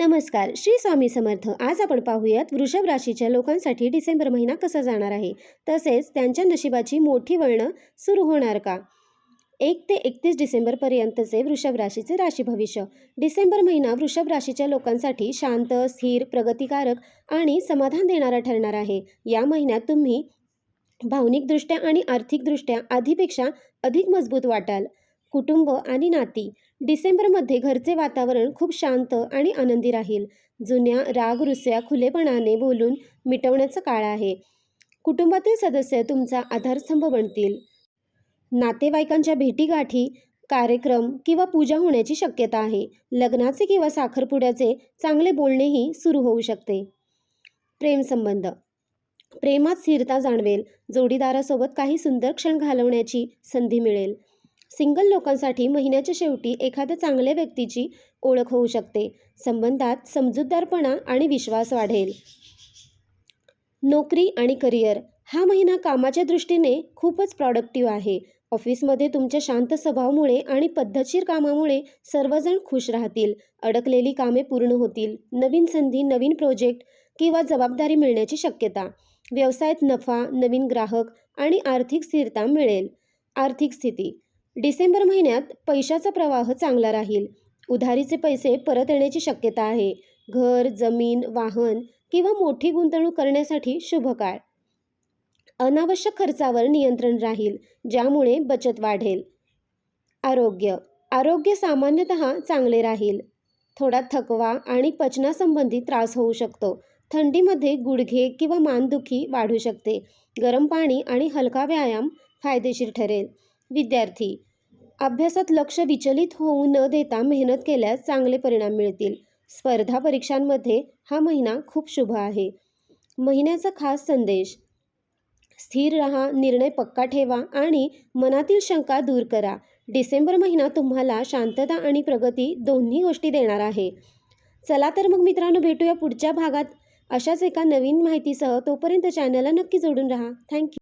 नमस्कार श्री स्वामी समर्थ. आज आपण पाहूयात वृषभ राशीच्या लोकांसाठी डिसेंबर महिना कसा जाणार आहे? तसेच त्यांच्या नशिबाची मोठी वळणं सुरू होणार का? एक ते एकतीस डिसेंबरपर्यंतचे वृषभ राशीचे राशी भविष्य. डिसेंबर महिना वृषभ राशीच्या लोकांसाठी शांत स्थिर प्रगतिकारक आणि समाधान देणारा ठरणार आहे. या महिन्यात तुम्ही भावनिकदृष्ट्या आणि आर्थिकदृष्ट्या आधीपेक्षा अधिक मजबूत वाटाल. कुटुंब आणि नाती. डिसेंबरमध्ये घरचे वातावरण खूप शांत आणि आनंदी राहील. जुन्या रागरुस्या खुलेपणाने बोलून मिटवण्याचा काळ आहे. कुटुंबातील सदस्य तुमचा आधारस्तंभ बनतील. नातेवाईकांच्या भेटीगाठी कार्यक्रम किंवा पूजा होण्याची शक्यता आहे. लग्नाचे किंवा साखरपुड्याचे चांगले बोलणेही सुरू होऊ शकते. प्रेमसंबंध प्रेमात स्थिरता जाणवेल. जोडीदारासोबत काही सुंदर क्षण घालवण्याची संधी मिळेल. सिंगल लोकांसाठी महिन्याच्या शेवटी एखाद्या चांगल्या व्यक्तीची ओळख होऊ शकते. संबंधात समजूतदारपणा आणि विश्वास वाढेल. नोकरी आणि करिअर हा महिना कामाच्या दृष्टीने खूपच प्रॉडक्टिव्ह आहे. ऑफिसमध्ये तुमच्या शांत स्वभावामुळे आणि पद्धतशीर कामामुळे सर्वजण खुश राहतील. अडकलेली कामे पूर्ण होतील. नवीन संधी नवीन प्रोजेक्ट किंवा जबाबदारी मिळण्याची शक्यता. व्यवसायात नफा नवीन ग्राहक आणि आर्थिक स्थिरता मिळेल. आर्थिक स्थिती. डिसेंबर महिन्यात पैशाचा प्रवाह चांगला राहील. उधारीचे पैसे परत येण्याची शक्यता आहे. घर जमीन वाहन किंवा मोठी गुंतवणूक करण्यासाठी शुभ काळ. अनावश्यक खर्चावर नियंत्रण राहील ज्यामुळे बचत वाढेल. आरोग्य. आरोग्य सामान्यतः चांगले राहील. थोडा थकवा आणि पचनासंबंधी त्रास होऊ शकतो. थंडीमध्ये गुडघे किंवा मानदुखी वाढू शकते. गरम पाणी आणि हलका व्यायाम फायदेशीर ठरेल. विद्यार्थी. अभ्यासात लक्ष विचलित होऊ न देता मेहनत केल्यास चांगले परिणाम मिळतील. स्पर्धा परीक्षांमध्ये हा महिना खूप शुभ आहे. महिन्याचा खास संदेश. स्थिर रहा निर्णय पक्का ठेवा आणि मनातील शंका दूर करा. डिसेंबर महिना तुम्हाला शांतता आणि प्रगती दोन्ही गोष्टी देणार आहे. चला तर मग मित्रांनो भेटूया पुढच्या भागात. अशाच एका नवीन माहितीसह तोपर्यंत चॅनलला नक्की जोडून राहा. थँक्यू.